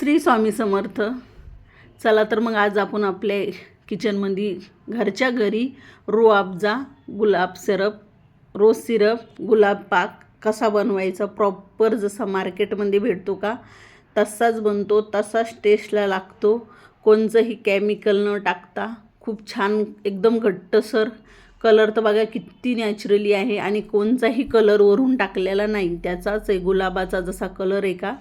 श्री स्वामी समर्थ. चला तर मग आज आपण आपल्या किचनमध्ये घरच्या घरी रुआबजा गुलाब सिरप रोज सिरप गुलाब पाक कसा बनवायचा प्रॉपर जसा मार्केटमध्ये भेटतो का तसाच बनतो तसाच टेस्टला लागतो. कोणचंही केमिकल न टाकता खूप छान एकदम घट्टसर कलर तर बघा किती नॅचरली आहे आणि कोणचाही कलर वरून टाकलेला नाही. त्याचाच आहे गुलाबाचा जसा कलर आहे का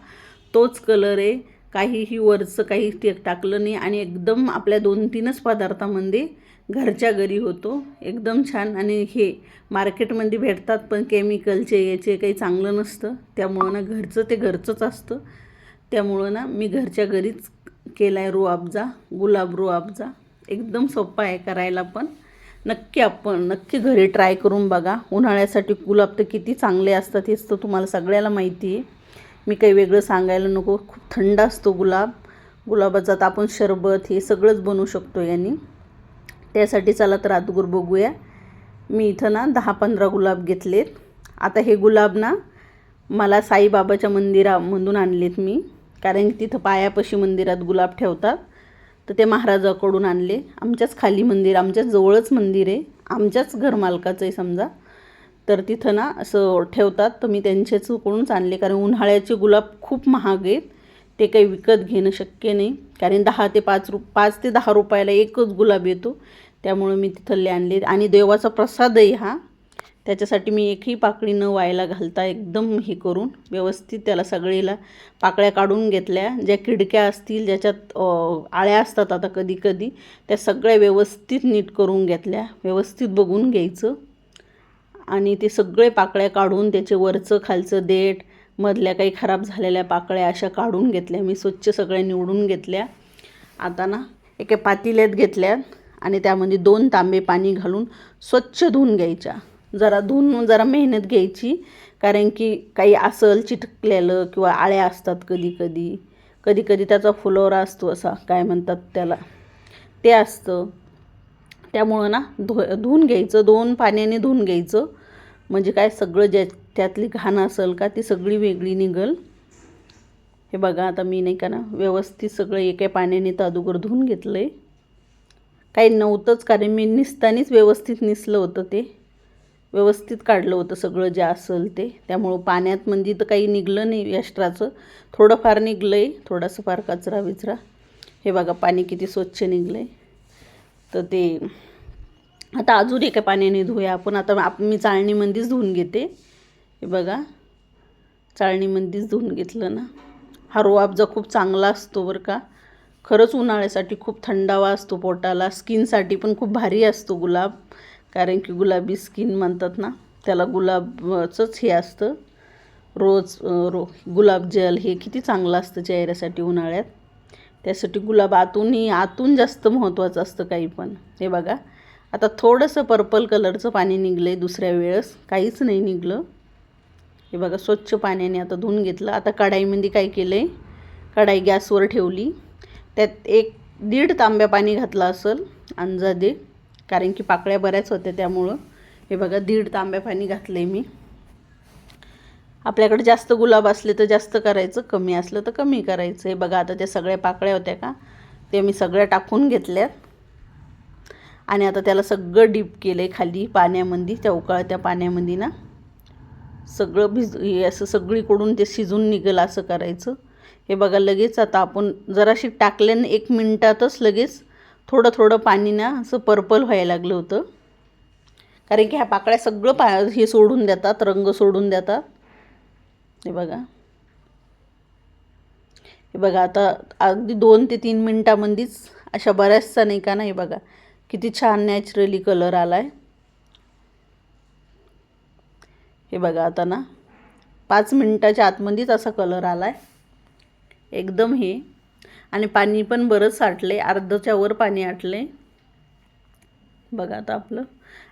तोच कलर आहे. काहीही वरचं काही ते टाकलं नाही आणि एकदम आपल्या दोन तीनच पदार्थामध्ये घरच्या घरी होतो. एकदम छान. आणि हे मार्केटमध्ये भेटतात पण केमिकलचे याचे काही चांगलं नसतं. त्यामुळं ना घरचं ते घरचंच असतं. त्यामुळं ना मी घरच्या घरीच केला आहे रुआबजा गुलाब रुआबजा एकदम सोपा आहे करायला पण. नक्की आपण नक्की घरी ट्राय करून बघा. उन्हाळ्यासाठी गुलाब तर किती चांगले असतात हेच तर तुम्हाला सगळ्याला माहिती आहे. मी काही वेगळं सांगायला नको. खूप थंड असतो गुलाब. गुलाबाचा तर आपण शरबत हे सगळंच बनवू शकतो यांनी. त्यासाठी चला तर आतगुर बघूया. मी इथं ना दहा पंधरा गुलाब घेतलेत. आता हे गुलाब ना मला साईबाबाच्या मंदिरामधून आणलेत मी. कारण की तिथं पायापाशी मंदिरात गुलाब ठेवतात. तर ते महाराजाकडून आणले. आमच्याच खाली मंदिर आमच्याच जवळच मंदिर आहे. आमच्याच घरमालकाचं आहे समजा. तर तिथं ना असं ठेवतात. तर मी त्यांच्याचकडूनच आणले. कारण उन्हाळ्याचे गुलाब खूप महाग आहेत. ते काही विकत घेणं शक्य नाही. कारण दहा ते पाच रु पाच ते दहा रुपयाला एकच गुलाब येतो. त्यामुळं मी तिथले आणले. आणि देवाचा प्रसादही हा. त्याच्यासाठी मी एकही पाकळी न व्हायला घालता एकदम हे करून व्यवस्थित त्याला सगळीला पाकळ्या काढून घेतल्या. ज्या खिडक्या असतील ज्याच्यात आळ्या असतात आता कधी कधी त्या सगळ्या व्यवस्थित नीट करून घेतल्या. व्यवस्थित बघून घ्यायचं. आणि ते सगळे पाकळ्या काढून त्याचे वरचं खालचं देठ मधल्या काही खराब झालेल्या पाकळ्या अशा काढून घेतल्या. मी स्वच्छ सगळ्या निवडून घेतल्या. आता ना एका पातेल्यात घेतल्या आणि त्यामध्ये दोन तांबे पाणी घालून स्वच्छ धुवून घ्यायच्या. जरा धुवून जरा मेहनत घ्यायची कारण की काही असल चिटकलेलं किंवा आळ्या असतात कधी कधी. कधी कधी त्याचा फुलोरा असतो असा काय म्हणतात त्याला? ते असतं. त्यामुळं ना धु धुवून घ्यायचं दोन पाण्याने धुवून घ्यायचं. म्हणजे काय सगळं ज्या त्यातली घाण असेल का ती सगळी वेगळी निघल. हे बघा आता मी नाही का ना व्यवस्थित सगळं एका पाण्याने तर धुवून घेतलं आहे काही नव्हतंच कारण मी निसतानीच व्यवस्थित निसलं होतं ते. व्यवस्थित काढलं होतं सगळं जे असेल ते. त्यामुळं पाण्यात म्हणजे तर काही निघलं नाही एक्स्ट्राचं थोडंफार निघलं आहे थोडासा फार कचरा विचरा हे बघा पाणी किती स्वच्छ निघलं आहे तर ते आता अजून एका पाण्याने धुया. आपण आता आप मी चाळणीमध्येच धुवून घेते. हे बघा. चाळणीमध्येच धुवून घेतलं ना. हा रोआबजा खूप चांगला असतो बरं का. खरंच उन्हाळ्यासाठी खूप थंडावा असतो पोटाला. स्किनसाठी पण खूप भारी असतो गुलाब. कारण की गुलाबी स्किन म्हणतात ना त्याला गुलाबचंच हे असतं. रोज रो गुलाब जल हे किती चांगलं असतं चेहऱ्यासाठी उन्हाळ्यात. त्यासाठी गुलाब आतूनही आतून जास्त महत्त्वाचं असतं काही पण. हे बघा. आता थोडंसं पर्पल कलरचं पाणी निघलं आहे दुसऱ्या वेळेस. काहीच नाही निघलं. हे बघा स्वच्छ पाण्याने आता धुवून घेतलं. आता कढाईमध्ये काय केलं आहे कढाई गॅसवर ठेवली. त्यात एक दीड तांब्या पाणी घातलं असेल अंदाजे. कारण की पाकळ्या बऱ्याच होत्या त्यामुळं. हे बघा दीड तांब्या पाणी घातलं आहे मी. आपल्याकडे जास्त गुलाब असले तर जास्त करायचं कमी असलं तर कमी करायचं. हे बघा आता त्या सगळ्या पाकळ्या होत्या का? ते मी सगळ्या टाकून घेतल्यात. आणि आता त्याला सगळं डीप केलं आहे खाली पाण्यामध्ये त्या उकाळत्या पाण्यामध्ये ना. सगळं भिज हे असं सगळीकडून ते शिजून निघेल असं करायचं. हे बघा लगेच आता आपण जराशी टाकल्यानं एक मिनटातच लगेच थोडं थोडं पाणी ना असं पर्पल व्हायला लागलं होतं. कारण की ह्या पाकळ्या सगळं पा हे सोडून देतात रंग सोडून देतात. हे बघा. हे बघा आता अगदी दोन ते तीन मिनटामध्येच अशा बऱ्याचशा नाही का ना हे बघा. किती छान नॅचरली कलर आला आहे हे बघा आता ना पाच मिनटाच्या आतमध्येच असा कलर आला आहे एकदम हे. आणि पाणी पण बरंच साठले आहे अर्धच्या वर पाणी आटलं बघा आता आपलं.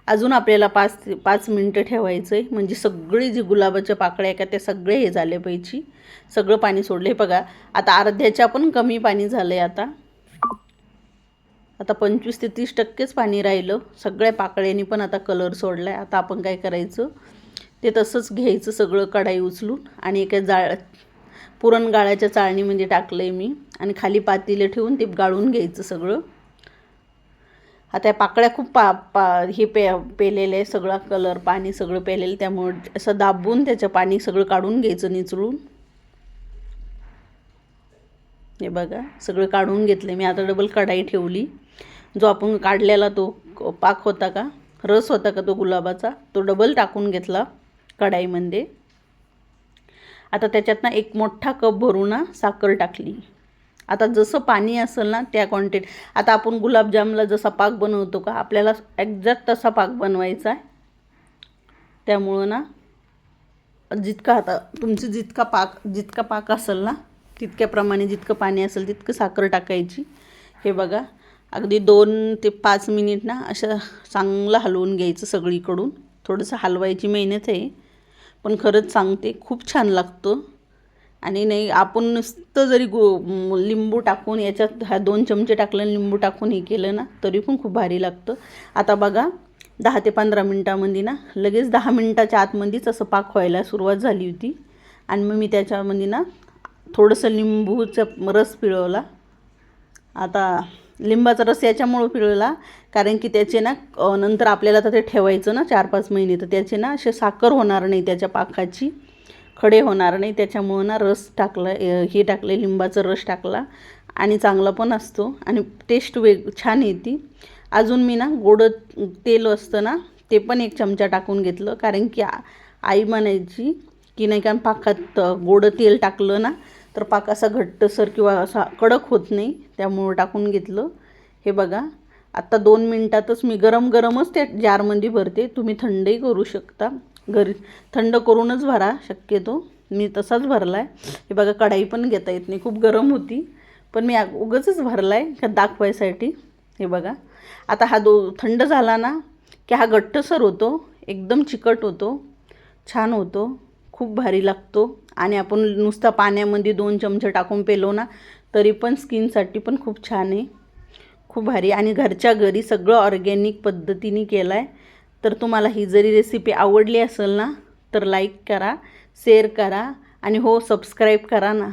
अजून आपल्याला पाच पाच मिनटं ठेवायचं आहे म्हणजे सगळी जी गुलाबाच्या पाकळ्या आहे का त्या सगळे हे झाले पाहिजे सगळं पाणी सोडले बघा आता अर्ध्याच्या पण कमी पाणी झालं आहे आता. आता पंचवीस ते तीस टक्केच पाणी राहिलं. सगळ्या पाकळ्यांनी पण आता कलर सोडला आहे आता आपण काय करायचं? ते तसंच घ्यायचं सगळं कढाई उचलून आणि एका जाळ पुरण गाळाच्या चाळणीमध्ये टाकलं आहे मी. आणि खाली पातीले ठेवून ते गाळून घ्यायचं सगळं. आता या पाकळ्या खूप पा पा हे पे पेलेलं आहे सगळा कलर पाणी सगळं पेलेलं. त्यामुळे असं दाबून त्याचं पाणी सगळं काढून घ्यायचं निचळून. हे बघा सगळं काढून घेतलं मी आता डबल कढाई ठेवली. जो आपण काढलेला तो क- पाक होता का रस होता का तो गुलाबाचा तो डबल टाकून घेतला कढाईमध्ये. आता त्याच्यात ना एक मोठा कप भरून ना साखर टाकली. आता जसं पाणी असेल ना त्या क्वांटिटी आता आपण गुलाबजामला जसा पाक बनवतो का आपल्याला एक्झॅक्ट तसा पाक बनवायचा आहे. त्यामुळं ना जितका आता तुमचं जितका पाक जितका पाक असेल ना तितक्याप्रमाणे जितकं पाणी असेल तितकं साखर टाकायची. हे बघा अगदी दोन ते पाच मिनिट ना अशा चांगलं हलवून घ्यायचं सगळीकडून. थोडंसं हलवायची मेहनत आहे पण खरंच सांगते खूप छान लागतं. आणि नाही आपण नुसतं जरी गो लिंबू टाकून याच्यात ह्या दोन चमचे टाकलं लिंबू टाकून हे केलं ना तरी पण खूप भारी लागतं. आता बघा दहा ते पंधरा मिनटामध्ये ना लगेच दहा मिनटाच्या आतमध्येच असं पाक व्हायला सुरुवात झाली होती. आणि मग मी त्याच्यामध्ये ना थोडंसं लिंबूचं रस पिळवला. आता लिंबाचा रस याच्यामुळं पिळवला कारण की त्याचे ना नंतर आपल्याला तर ते ठेवायचं ना चार पाच महिने तर त्याचे ना असे साखर होणार नाही त्याच्या पाकाची खडे होणार नाही. त्याच्यामुळं ना रस टाकला हे टाकले लिंबाचा रस टाकला आणि चांगला पण असतो आणि टेस्ट वेग छान येते. अजून मी ना गोड तेल असतं ना ते पण एक चमचा टाकून घेतलं कारण की आ- आई म्हणायची की नाही का पाकात गोडं तेल टाकलं ना तर पाक असा घट्टसर किंवा असा कडक होत नाही त्यामुळं टाकून घेतलं. हे बघा आत्ता दोन मिनटातच मी गरम गरमच त्या जारमध्ये भरते. तुम्ही थंडही करू शकता. घरी थंड करूनच भरा शक्यतो. मी तसाच भरला आहे हे बघा कढाई पण घेता येत नाही. खूप गरम होती. पण मी आ- उगाचच भरला आहे का दाखवायसाठी. हे बघा. आता हा दो थंड झाला ना की हा घट्टसर होतो. एकदम चिकट होतो. छान होतो. खूप भारी लागतो. आणि आपण नुसता पाण्यामध्ये दोन चमचे टाकून पेलो ना तरी पण स्किनसाठी पण खूप छान आहे. खूप भारी. आणि घरच्या घरी सगळं ऑर्गॅनिक पद्धतीने केलं आहे तर तुम्हाला ही जरी रेसिपी आवडली असेल ना तर लाईक करा शेअर करा. आणि हो सबस्क्राईब करा ना.